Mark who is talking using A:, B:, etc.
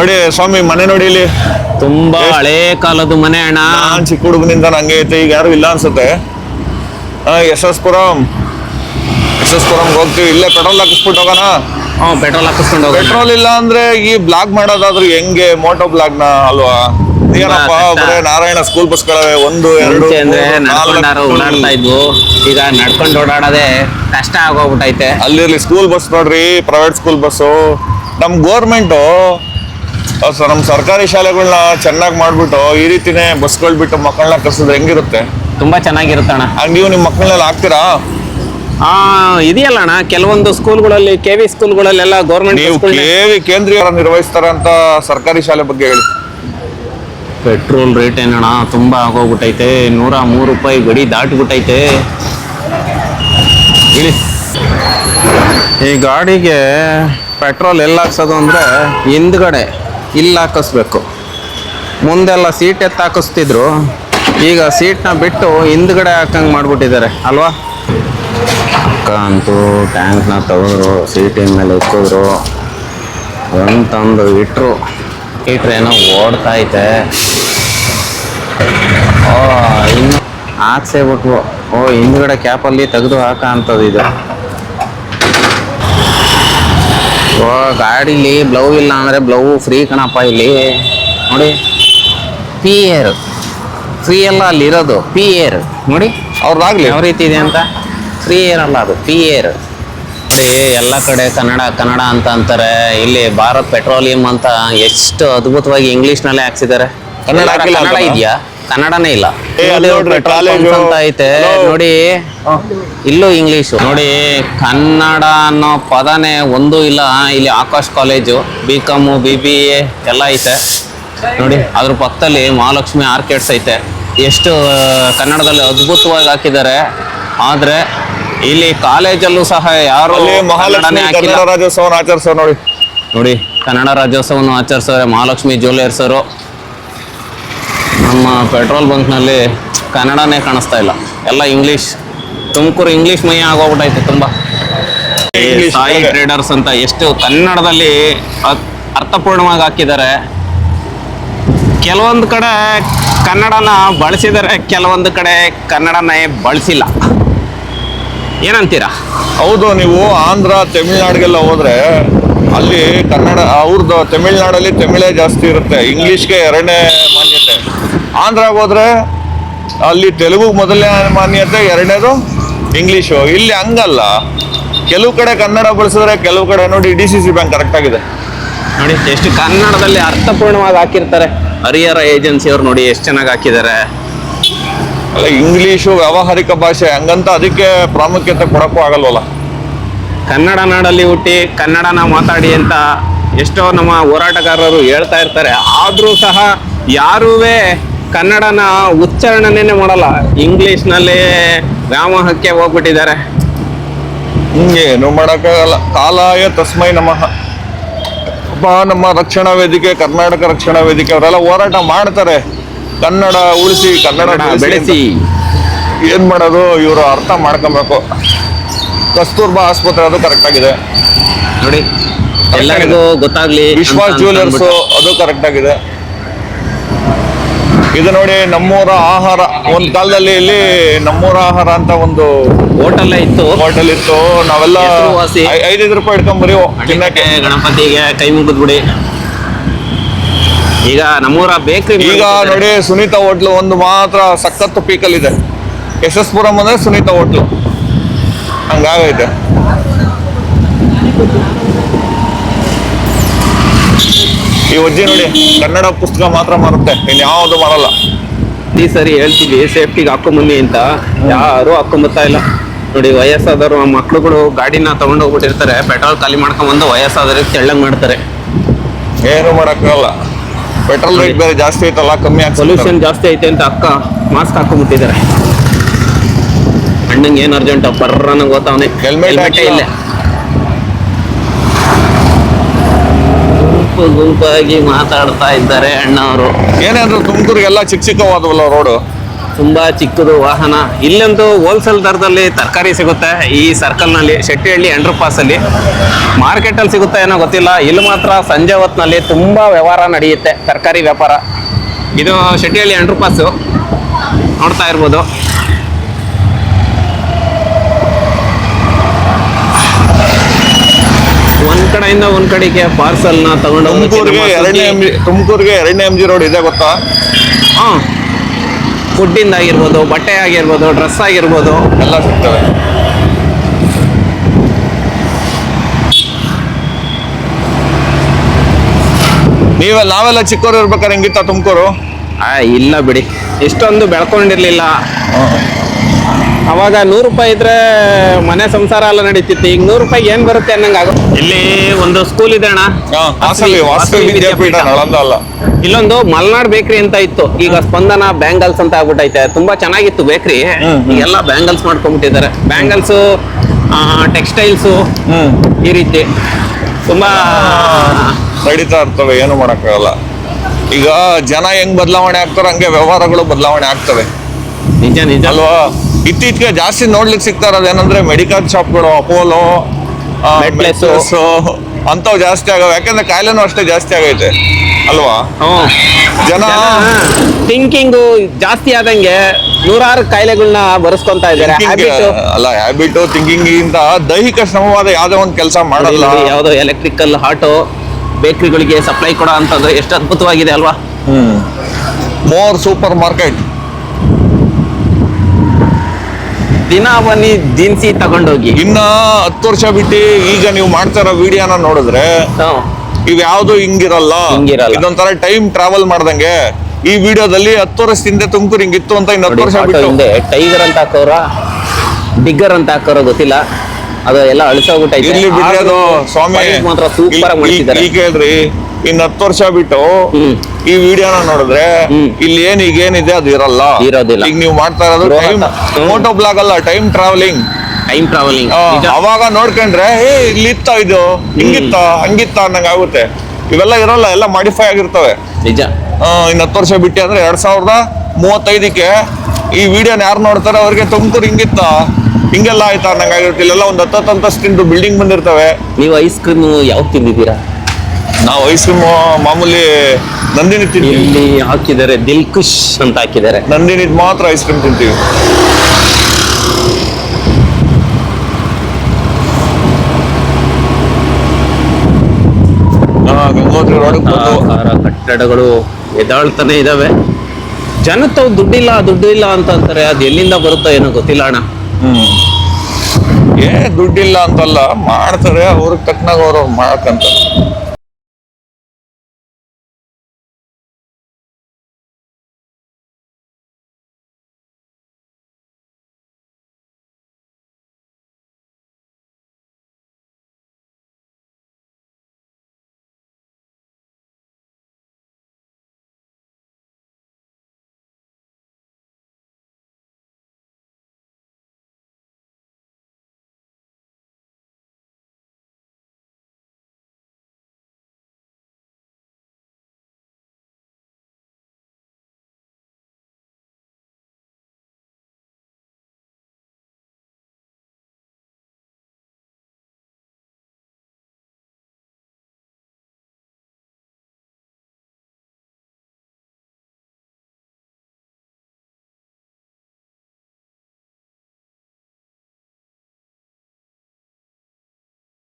A: ನೋಡಿ ಸ್ವಾಮಿ ಮನೆ ನೋಡಿ ಇಲ್ಲಿ.
B: ತುಂಬಾ ಹಳೆ ಕಾಲದ ಮನೆ ಅಣ್ಣ.
A: ನಾನ್ ಚಿಕ್ಕ ಹುಡುಗನಿಂದ ನಂಗೆ ಐತೆ ಈಗ ಯಾರು ಇಲ್ಲ ಅನ್ಸುತ್ತೆ. S S Puram S S Puram ಹೋಗ್ತೀವಿ. ಇಲ್ಲೇ ಪೆಟ್ರೋಲ್ ಹಾಕಿಸ್ಬಿಟ್ಟು ಹೋಗೋಣ.
B: ಹಾಂ ಪೆಟ್ರೋಲ್ ಹಾಕಿಸ್ಕೊಂಡು ಹೋಗಿ
A: ಪೆಟ್ರೋಲ್ ಇಲ್ಲ ಅಂದ್ರೆ ಈ ಬ್ಲಾಗ್ ಮಾಡೋದಾದ್ರೂ ಹೆಂಗೆ? ಮೋಟೋ ಬ್ಲಾಗ್ನ ಅಲ್ವಾ? ಏನಪ್ಪ
B: ಕಷ್ಟ.
A: ಬರೇ ನಾರಾಯಣ ಸ್ಕೂಲ್ ಬಸ್ಗಳವೆ ಒಂದು ಎರಡು
B: ಅಂದ್ರೆ ನಡ್ಕೊಂಡಾರು. ಓಡಾಡ್ತಾ ಇದ್ವು. ಈಗ ನಡ್ಕೊಂಡು ಓಡಾಡೋದೇ ಕಷ್ಟ ಆಗೋಗ್ಬಿಟ್ಟೈತೆ
A: ಅಲ್ಲಿರ್ಲಿ ಸ್ಕೂಲ್ ಬಸ್ ನೋಡ್ರಿ ಪ್ರೈವೇಟ್ ಸ್ಕೂಲ್ ಬಸ್ಸು ನಮ್ ಗೋರ್ಮೆಂಟು ನಮ್ಮ ಸರ್ಕಾರಿ ಶಾಲೆಗಳನ್ನ ಚೆನ್ನಾಗಿ ಮಾಡಿಬಿಟ್ಟು ಈ ರೀತಿನೇ ಬಸ್ಗಳು ಬಿಟ್ಟು ಮಕ್ಕಳನ್ನ ಕರ್ಸಿದ್ರೆ ಹೆಂಗಿರುತ್ತೆ?
B: ತುಂಬಾ ಚೆನ್ನಾಗಿರುತ್ತಣ್ಣ
A: ಹಂಗ ನೀವು ನಿಮ್ಮ ಮಕ್ಕಳನ್ನೆಲ್ಲ ಹಾಕ್ತೀರಾ?
B: ಆ ಇದೆಯಲ್ಲ ಅಣ್ಣ ಕೆಲವೊಂದು ಸ್ಕೂಲ್ಗಳಲ್ಲಿ ಕೆ ವಿ ಸ್ಕೂಲ್ಗಳಲ್ಲೆಲ್ಲ ಗೌರ್ಮೆಂಟ್
A: ಕೆವಿ ಕೇಂದ್ರೀಯ ನಿರ್ವಹಿಸ್ತಾರಂತ ಸರ್ಕಾರಿ ಶಾಲೆ ಬಗ್ಗೆ ಹೇಳಿ.
B: ಪೆಟ್ರೋಲ್ ರೇಟ್ ಏನಣ್ಣ ತುಂಬಾ ಆಗೋಗ್ಬಿಟ್ಟೈತೆ. ನೂರ ಮೂರು ರೂಪಾಯಿ ಗಡಿ ದಾಟ್ಬಿಟ್ಟೈತೆ. ಇಳಿ
C: ಈ ಗಾಡಿಗೆ ಪೆಟ್ರೋಲ್ ಎಲ್ಲಿ ಹಾಕ್ಸೋದು ಅಂದರೆ ಹಿಂದ್ಗಡೆ. ಇಲ್ಲಿ ಹಾಕಿಸ್ಬೇಕು. ಮುಂದೆಲ್ಲ ಸೀಟ್ ಎತ್ತ ಹಾಕಿಸ್ತಿದ್ರು. ಈಗ ಸೀಟ್ನ ಬಿಟ್ಟು ಹಿಂದ್ಗಡೆ ಹಾಕಂಗೆ ಮಾಡ್ಬಿಟ್ಟಿದ್ದಾರೆ, ಅಲ್ವಾ?
B: ಅಕ್ಕ ಅಂತೂ ಟ್ಯಾಂಕ್ನ ತಗೊಂಡ್ರು ಸೀಟಿನ ಮೇಲೆ ಇಕ್ಕಿದ್ರು. ಅಂತಂದು ಇಟ್ರು. ಇಟ್ರೆ ಏನೋ ಓಡ್ತಾ ಐತೆ. ಓ, ಇನ್ನು ಹಾಕ್ಸೇ ಬಿಟ್ವು. ಓ, ಹಿಂದ್ಗಡೆ ಕ್ಯಾಪಲ್ಲಿ ತೆಗೆದು ಹಾಕ ಅಂತದ್ದು ಇದು ಓ ಗಾಡೀಲಿ ಬ್ಲೌ ಇಲ್ಲ ಅಂದರೆ ಬ್ಲೌ ಫ್ರೀ ಕಣಪ್ಪ ಇಲ್ಲಿ. ನೋಡಿ ಪಿ ಏರ್ ಫ್ರೀ ಎಲ್ಲ ಅಲ್ಲಿ ಇರೋದು ಪಿ ಏರ್ ನೋಡಿ
A: ಅವ್ರದ್ದಾಗಲಿ.
B: ಯಾವ ರೀತಿ ಇದೆ ಅಂತ? ಫ್ರೀ ಏರ್ ಅಲ್ಲ ಅದು ಪಿ ಏರ್ ನೋಡಿ ಎಲ್ಲ ಕಡೆ ಕನ್ನಡ ಕನ್ನಡ ಅಂತ ಅಂತಾರೆ. ಇಲ್ಲಿ ಭಾರತ್ ಪೆಟ್ರೋಲಿಯಂ ಅಂತ ಎಷ್ಟು ಅದ್ಭುತವಾಗಿ ಇಂಗ್ಲಿಷ್ ನಲ್ಲೇ ಹಾಕ್ಸಿದ್ದಾರೆ.
A: ಕನ್ನಡ?
B: ಇದೆಯಾ? ಕನ್ನಡನೇ ಇಲ್ಲ.
A: ಕಾಲೇಜು.
B: ಅಂತ ಐತೆ. ನೋಡಿ ಇಲ್ಲೂ ಇಂಗ್ಲಿಷು. ನೋಡಿ ಕನ್ನಡ ಅನ್ನೋ ಪದನೇ ಒಂದು ಇಲ್ಲ. ಇಲ್ಲಿ Akash college BCom B B A ಎಲ್ಲ ಐತೆ. ನೋಡಿ ಅದ್ರ ಪಕ್ಕದಲ್ಲಿ ಮಹಾಲಕ್ಷ್ಮಿ ಆರ್ಕಿಡ್ಸ್ ಐತೆ. ಎಷ್ಟು ಕನ್ನಡದಲ್ಲಿ ಅದ್ಭುತವಾಗಿ ಹಾಕಿದ್ದಾರೆ. ಆದ್ರೆ ಇಲ್ಲಿ ಕಾಲೇಜಲ್ಲೂ ಸಹ ಯಾರು
A: ಮಹಾಲಕ್ಷ್ಮಿ
B: ರಾಜ್ಯೋತ್ಸವ
A: ಕನ್ನಡ ಆಚರಿಸೋ ನೋಡಿ.
B: ನೋಡಿ ಕನ್ನಡ ರಾಜ್ಯೋತ್ಸವವನ್ನು ಆಚರಿಸೋರೆ ಮಹಾಲಕ್ಷ್ಮಿ ಜ್ಯುವೆಲರ್ಸರು ನಮ್ಮ ಪೆಟ್ರೋಲ್ ಬಂಕ್ನಲ್ಲಿ ಕನ್ನಡನೇ ಕಾಣಿಸ್ತಾ ಇಲ್ಲ. ಎಲ್ಲ ಇಂಗ್ಲೀಷ್ ತುಮಕೂರು ಇಂಗ್ಲೀಷ್ ಮೈ ಆಗೋಗ್ಬಿಟ್ಟೈತೆ ತುಂಬ. ಸಾಯಿ ಟ್ರೇಡರ್ಸ್ ಅಂತ ಎಷ್ಟು ಕನ್ನಡದಲ್ಲಿ ಅರ್ಥಪೂರ್ಣವಾಗಿ ಹಾಕಿದ್ದಾರೆ. ಕೆಲವೊಂದು ಕಡೆ ಕನ್ನಡನ ಬಳಸಿದರೆ ಕೆಲವೊಂದು ಕಡೆ ಕನ್ನಡನೇ ಬಳಸಿಲ್ಲ. ಏನಂತೀರಾ?
A: ಹೌದು ನೀವು ಆಂಧ್ರ ತಮಿಳ್ನಾಡಿಗೆಲ್ಲ ಹೋದ್ರೆ ಅಲ್ಲಿ ಕನ್ನಡ ಅವ್ರದ್ದು ತಮಿಳ್ನಾಡಲ್ಲಿ ತಮಿಳೇ ಜಾಸ್ತಿ ಇರುತ್ತೆ. ಇಂಗ್ಲೀಷ್ಗೆ ಎರಡನೇ ಮಾನ್ಯತೆ. ಆಂಧ್ರಾಗ ಹೋದ್ರೆ ಅಲ್ಲಿ ತೆಲುಗು ಮೊದಲನೇ ಮಾನ್ಯತೆ ಎರಡನೇದು ಇಂಗ್ಲೀಷು. ಇಲ್ಲಿ ಹಂಗಲ್ಲ. ಕೆಲವು ಕಡೆ ಕನ್ನಡ ಬಳಸಿದ್ರೆ ಕೆಲವು ಕಡೆ ನೋಡಿ D C C bank correct ಆಗಿದೆ.
B: ನೋಡಿ ಎಷ್ಟು ಕನ್ನಡದಲ್ಲಿ ಅರ್ಥಪೂರ್ಣವಾಗಿ ಹಾಕಿರ್ತಾರೆ. ಹರಿಹರ ಏಜೆನ್ಸಿ ಅವ್ರು ನೋಡಿ ಎಷ್ಟು ಚೆನ್ನಾಗಿ ಹಾಕಿದ್ದಾರೆ.
A: ಅಲ್ಲ ಇಂಗ್ಲೀಷು ವ್ಯಾವಹಾರಿಕ ಭಾಷೆ ಹಂಗಂತ ಅದಕ್ಕೆ ಪ್ರಾಮುಖ್ಯತೆ ಕೊಡೋಕ್ಕೂ ಆಗಲ್ವಲ್ಲ.
B: ಕನ್ನಡ ನಾಡಲ್ಲಿ ಹುಟ್ಟಿ ಕನ್ನಡನ ಮಾತಾಡಿ ಅಂತ ಎಷ್ಟೋ ನಮ್ಮ ಹೋರಾಟಗಾರರು ಹೇಳ್ತಾ ಇರ್ತಾರೆ. ಆದರೂ ಸಹ ಯಾರೂ ಕನ್ನಡನ ಉಚ್ಚಾರಣೆನೇ ಮಾಡಲ್ಲ ಇಂಗ್ಲೀಷ್ನಲ್ಲಿ ವ್ಯಾಮೋಹಕ್ಕೆ ಹೋಗ್ಬಿಟ್ಟಿದ್ದಾರೆ.
A: ಏನು ಮಾಡೋಕ್ಕಾಗಲ್ಲ. ಕಾಲಾಯ ತಸ್ಮೈ ನಮಃ. ನಮ್ಮ ರಕ್ಷಣಾ ವೇದಿಕೆ ಕರ್ನಾಟಕ ರಕ್ಷಣಾ ವೇದಿಕೆ ಅವರೆಲ್ಲ ಹೋರಾಟ ಮಾಡ್ತಾರೆ. ಕನ್ನಡ ಉಳಿಸಿ ಕನ್ನಡ ಬೆಳೆಸಿ ಏನು ಮಾಡೋದು? ಇವರು ಅರ್ಥ ಮಾಡ್ಕೊಬೇಕು. ಕಸ್ತೂರ್ಬಾ ಆಸ್ಪತ್ರೆ ಅದು ಕರೆಕ್ಟ್ ಆಗಿದೆ.
B: ನೋಡಿ ಎಲ್ಲರಿಗೂ ಗೊತ್ತಾಗ್ಲಿ
A: ವಿಶ್ವಾಸ್ ಜ್ಯುವೆಲರ್ಸ್ ಅದು ಕರೆಕ್ಟ್ ಆಗಿದೆ. ಇದು ನೋಡಿ ನಮ್ಮೂರ ಆಹಾರ ಒಂದ್ ಕಾಲದಲ್ಲಿ ಇಲ್ಲಿ ನಮ್ಮೂರ ಆಹಾರ ಅಂತ ಒಂದು
B: ಹೋಟೆಲ್ ಇತ್ತು.
A: ಹೋಟೆಲ್ ಇತ್ತು. ನಾವೆಲ್ಲ
B: ಹೆಸರುವಾಸಿ.
A: ಐ- ಐದೈದು ರೂಪಾಯಿ ಇಟ್ಕೊಂಬರಿ ತಿನ್ನಕ್ಕೆ.
B: ಗಣಪತಿಗೆ ಕೈ ಮುಗಿದ್ಬಿಡಿ ಈಗ ನಮ್ಮೂರ ಬೇಕ್ರಿ
A: ಈಗ ನೋಡಿ ಸುನೀತಾ ಹೋಟ್ಲು ಒಂದು ಮಾತ್ರ ಸಖತ್ತು ಪೀಕಲ್ ಇದೆ ಯಶಸ್ಪುರಂ ಅಂದ್ರೆ ಸುನೀತಾ ಹೋಟ್ಲು. ಹಂಗಾಗೈತೆ. ಈ ಅಜ್ಜಿ ನೋಡಿ ಕನ್ನಡ ಪುಸ್ತಕ ಮಾತ್ರ ಮಾರುತ್ತೆ ಇನ್ ಯಾವುದು ಮಾರಲ್ಲ.
B: ಈ ಸರಿ ಹೇಳ್ತೀವಿ ಸೇಫ್ಟಿಗೆ ಹಾಕೊಂಬನ್ನಿ ಅಂತ. ಯಾರು ಹಾಕೊಂಬತ್ತಾ ಇಲ್ಲ. ನೋಡಿ ವಯಸ್ಸಾದವರು ಮಕ್ಳುಗಳು ಗಾಡಿನ ತಗೊಂಡು ಹೋಗ್ಬಿಟ್ಟಿರ್ತಾರೆ ಪೆಟ್ರೋಲ್ ಖಾಲಿ ಮಾಡ್ಕೊಂಬಂದು ವಯಸ್ಸಾದವ್ರಿಗೆ ತೆಳ್ಳಂಗ್ ಮಾಡ್ತಾರೆ.
A: ಏನು ಮಾಡಕ್ಕಾಗಲ್ಲ. ಪೆಟ್ರೋಲ್ ರೇಟ್ ಬೇರೆ ಜಾಸ್ತಿ ಐತಲ್ಲ ಕಮ್ಮಿ ಆಗ್ತದೆ.
B: ಪೊಲ್ಯೂಷನ್ ಜಾಸ್ತಿ ಐತೆ ಅಂತ ಅಕ್ಕ ಮಾಸ್ಕ್ ಹಾಕೊಂಡ್ಬಿಟ್ಟಿದ್ದಾರೆ ಅಣ್ಣಂಗೆ ಏನು ಅರ್ಜೆಂಟ್ ಬರ್ರನ ಗೊತ್ತವನೆ
A: ಹೆಲ್ಮೆಟ್ ಹಾಕಿ
B: ಇಲ್ಲ. ಗುಂಪು ಗುಂಪಾಗಿ ಮಾತಾಡ್ತಾ ಇದ್ದಾರೆ ಅಣ್ಣವರು.
A: ಏನಾದ್ರು ತುಮಕೂರಿಗೆಲ್ಲ ಚಿಕ್ಕ ಚಿಕ್ಕವಾದವಲ್ಲ ರೋಡು?
B: ತುಂಬಾ ಚಿಕ್ಕದು ವಾಹನ. ಇಲ್ಲಂತೂ ಹೋಲ್ಸೇಲ್ ದರದಲ್ಲಿ ತರಕಾರಿ ಸಿಗುತ್ತೆ. ಈ ಸರ್ಕಲ್ನಲ್ಲಿ ಶೆಟ್ಟಿಹಳ್ಳಿ ಅಂಡರ್ ಪಾಸ್ ಅಲ್ಲಿ. ಮಾರ್ಕೆಟ್ ಅಲ್ಲಿ ಸಿಗುತ್ತೆ ಏನೋ ಗೊತ್ತಿಲ್ಲ. ಇಲ್ಲಿ ಮಾತ್ರ ಸಂಜೆ ಹೊತ್ತಿನಲ್ಲಿ ತುಂಬಾ ವ್ಯವಹಾರ ನಡೆಯುತ್ತೆ ತರಕಾರಿ ವ್ಯಾಪಾರ. ಇದು ಶೆಟ್ಟಿಹಳ್ಳಿ ಅಂಡರ್ ಪಾಸ್ ನೋಡ್ತಾ ಇರ್ಬೋದು ಒಂದ್ ಕಡೆಯಿಂದ ಒಂದ್ ಕಡೆಗೆ ಪಾರ್ಸಲ್ನ ತಗೊಂಡು
A: ತುಮಕೂರಿಗೆ ಎರಡನೇ ಎಂ ಜಿ ತುಮಕೂರಿಗೆ ಎರಡನೇ ಎಂ ಜಿ ರೋಡ್ ಇದೆ ಗೊತ್ತಾ?
B: ಹಾ. ಫುಡ್ಡಿಂದ ಆಗಿರ್ಬೋದು ಬಟ್ಟೆ ಆಗಿರ್ಬೋದು ಡ್ರೆಸ್ ಆಗಿರ್ಬೋದು.
A: ಎಲ್ಲ ಸಿಗ್ತವೆ. ನೀವೆಲ್ಲ ನಾವೆಲ್ಲ ಚಿಕ್ಕವರು ಇರ್ಬೇಕಾದ್ರೆ ಹೆಂಗಿತ್ತ ತುಮಕೂರು?
B: ಆ ಇಲ್ಲ ಬಿಡಿ. ಇಷ್ಟೊಂದು ಬೆಳ್ಕೊಂಡಿರ್ಲಿಲ್ಲ. ಅವಾಗ ನೂರು ರೂಪಾಯಿ ಇದ್ರೆ ಮನೆ ಸಂಸಾರ ಎಲ್ಲ ನಡೀತಿತ್ತು. ಈಗ ನೂರು ರೂಪಾಯಿ ಏನ್ ಬರುತ್ತೆ ಅನ್ನಂಗ ಆಗೋ ಇಲ್ಲಿ ಒಂದು ಸ್ಕೂಲ್ ಇದೆ ಅಣ್ಣ.
A: ವಾಸವಿ ವಾಸವಿ ವಿದ್ಯಾಪೀಠ. ನಳಂದ ಅಲ್ಲ.
B: ಇಲ್ಲೊಂದು ಮಲ್ನಾಡ್ ಬೇಕ್ರಿ ಅಂತ ಇತ್ತು. ಈಗ ಸ್ಪಂದನ ಬ್ಯಾಂಗಲ್ಸ್ ಅಂತ ಆಗ್ಬಿಟ್ಟೈತೆ ತುಂಬಾ ಚೆನ್ನಾಗಿತ್ತು ಬೇಕ್ರಿ ಈಗೆಲ್ಲ ಬ್ಯಾಂಗಲ್ಸ್ ಮಾಡ್ಕೊಂಡ್ಬಿಟ್ಟಿದ್ದಾರೆ. Bangles textiles
A: hmm.
B: ಈ ರೀತಿ. ತುಂಬಾ
A: ನಡೀತಾ ಇರ್ತವೆ ಏನು ಮಾಡಕ್ಕಾಗಲ್ಲ. ಈಗ ಜನ ಹೆಂಗ್ ಬದಲಾವಣೆ ಆಗ್ತಾರ ಹಂಗೆ ವ್ಯವಹಾರಗಳು ಬದಲಾವಣೆ ಆಗ್ತವೆ.
B: ನಿಜ ನಿಜ.
A: ಅಲ್ವಾ? ಇತ್ತೀಚೆಗೆ ಜಾಸ್ತಿ ನೋಡ್ಲಿಕ್ಕೆ ಸಿಗ್ತಾ ಇರೋದು ಏನಂದ್ರೆ ಮೆಡಿಕಲ್ ಶಾಪ್ಗಳು ಅಪೋಲೋ. ಅಂತವ್ ಜಾಸ್ತಿ ಆಗವೆ. ಯಾಕಂದ್ರೆ ಕಾಯಿಲೆನೂ ಅಷ್ಟೇ ಜಾಸ್ತಿ ಆಗೈತೆ. ಅಲ್ವಾ? ಜನ
B: ಥಿಂಕಿಂಗ್ ಜಾಸ್ತಿ ಆದಂಗೆ ನೂರಾರು ಕಾಯಿಲೆಗಳನ್ನ ಬರೆಸ್ಕೊಂತ ಇದ್ದಾರೆ.
A: ಅಲ್ಲ ಹ್ಯಾಬಿಟ್ ಥಿಂಕಿಂಗ್ ಇಂದ ದೈಹಿಕ ಶ್ರಮವಾದ ಯಾವ್ದೋ ಒಂದು ಕೆಲಸ ಮಾಡಲ್ಲ.
B: ಯಾವುದೋ ಎಲೆಕ್ಟ್ರಿಕಲ್ ಆಟೋ ಬೇಕರಿಗಳಿಗೆ ಸಪ್ಲೈ ಕೊಡೋ ಅಂತದ್ದು ಎಷ್ಟು ಅದ್ಭುತವಾಗಿದೆ ಅಲ್ವಾ?
A: ಹ್ಮ್. ಮೋರ್ ಸೂಪರ್ ಮಾರ್ಕೆಟ್
B: ದಿನ ಬನ್ನಿ ದಿನಸಿ ತಗೊಂಡೋಗಿ.
A: ಇನ್ನ ಹತ್ತು ವರ್ಷ ಬಿಟ್ಟು ಈಗ ನೀವು ಮಾಡ್ತಾ ಇರೋ ವಿಡಿಯೋನ ನೋಡಿದ್ರೆ. ಇವ್ ಯಾವ್ದು ಹಿಂಗಿರಲ್ಲ.
B: ಹಿಂಗಿರಲ್ಲ.
A: ಇದೊಂಥರ ಟೈಮ್ ಟ್ರಾವೆಲ್ ಮಾಡ್ದಂಗೆ ಈ ವಿಡಿಯೋದಲ್ಲಿ ಹತ್ತು ವರ್ಷ ಹಿಂದೆ ತುಮಕೂರು ಹಿಂಗಿತ್ತು ಅಂತ ಇನ್ನು ಹತ್ತು
B: ನೋಡಿ
A: ವರ್ಷ ಬಿಟ್ಟು.
B: ಹಿಂದೆ ಟೈಗರ್ ಅಂತ ಹಾಕೋರ ಬಿಗ್ಗರ್ ಅಂತ ಹಾಕೋರ ಗೊತ್ತಿಲ್ಲ. ಅದು ಎಲ್ಲ ಅಳಿಸೋಗ್ಬಿಟ್ಟೈತೆ
A: ಇರ್ಲಿ ಬಿಡ್ರಿ ಅದು
B: ಆದ್ರೂ
A: ಸ್ವಾಮಿ.
B: ಮಾತ್ರ ಸೂಪರ್ ಆಗಿ
A: ಕೇಳ್ರಿ. ಇನ್ ಹತ್ತು ವರ್ಷ ಬಿಟ್ಟು ಈ ವಿಡಿಯೋನ ನೋಡಿದ್ರೆ. ಇಲ್ಲಿ ಏನ್ ಈಗ ಏನಿದೆ ಅದು ಇರಲ್ಲ.
B: ಇರೋದಿಲ್ಲ.
A: ಈಗ ನೀವು ಮಾಡ್ತಾ ಇರೋದು. ಟೈಮ್ ಫೋಟೋ ಬ್ಲಾಗ್ ಅಲ್ಲ ಟೈಮ್ ಟ್ರಾವೆಲಿಂಗ್
B: ಟೈಮ್ ಟ್ರಾವೆಲಿಂಗ್
A: ಅವಾಗ ನೋಡ್ಕೊಂಡ್ರೆ ಏ ಇಲ್ಲಿತ್ತ ಇದು ಹಿಂಗಿತ್ತ ಹಂಗಿತ್ತ ಅನ್ನಂಗ ಆಗುತ್ತೆ. ಇವೆಲ್ಲ ಇರಲ್ಲ ಎಲ್ಲ ಮಾಡಿಫೈ ಆಗಿರ್ತವೆ.
B: ನಿಜ.
A: ಇನ್ ಇನ್ನು ಹತ್ತು ವರ್ಷ ಬಿಟ್ಟು ಅಂದ್ರೆ ಎರಡ್ ಸಾವಿರದ ಮೂವತ್ತೈದಕ್ಕೆ ಈ ವಿಡಿಯೋನ ಯಾರು ನೋಡ್ತಾರೆ? ಅವ್ರಿಗೆ ತುಮಕೂರು ಹಿಂಗಿತ್ತ ಹಿಂಗೆಲ್ಲ ಆಯ್ತಾ ಅನ್ನಂಗ ಆಗಿರುತ್ತೆ. ಇಲ್ಲೆಲ್ಲ ಒಂದು ಹತ್ತತ್ತು ಅಂತಸ್ತಿಂದು ಬಿಲ್ಡಿಂಗ್ ಬಂದಿರ್ತವೆ.
B: ನೀವು ಐಸ್ ಕ್ರೀಮ್ ಯಾವ್ದು ತಿಂದಿದ್ದೀರಾ?
A: ನಾವು ಐಸ್ ಕ್ರೀಮ್ ಮಾಮೂಲಿ ನಂದಿನಿ ತಿಂತೀವಿ.
B: ಇಲ್ಲಿ ಹಾಕಿದ್ದಾರೆ ದಿಲ್ ಖುಷ್ ಅಂತ ಹಾಕಿದ್ದಾರೆ.
A: ನಂದಿನಿ ಮಾತ್ರ ಐಸ್ ಕ್ರೀಮ್ ತಿಂತೀವಿ. ಗಂಗೋತ್ರಿ ರೋಡ್
B: ಕಟ್ಟಡಗಳು ಎದಾಳ್ತಾನೆ ಇದಾವೆ. ಜನ ತಾವು ದುಡ್ಡಿಲ್ಲ ದುಡ್ಡಿಲ್ಲ ಅಂತ ಅಂತಾರೆ. ಅದು ಎಲ್ಲಿಂದ ಬರುತ್ತೋ ಏನೋ ಗೊತ್ತಿಲ್ಲ ಅಣ್ಣ.
A: ಹ್ಮ್. ಏ ದುಡ್ಡಿಲ್ಲ ಅಂತಲ್ಲ ಮಾಡ್ತಾರೆ. ಅವ್ರಿಗೆ ತಕ್ಕನಾಗ ಅವ್ರು ಮಾಡಕ್ಕಂತ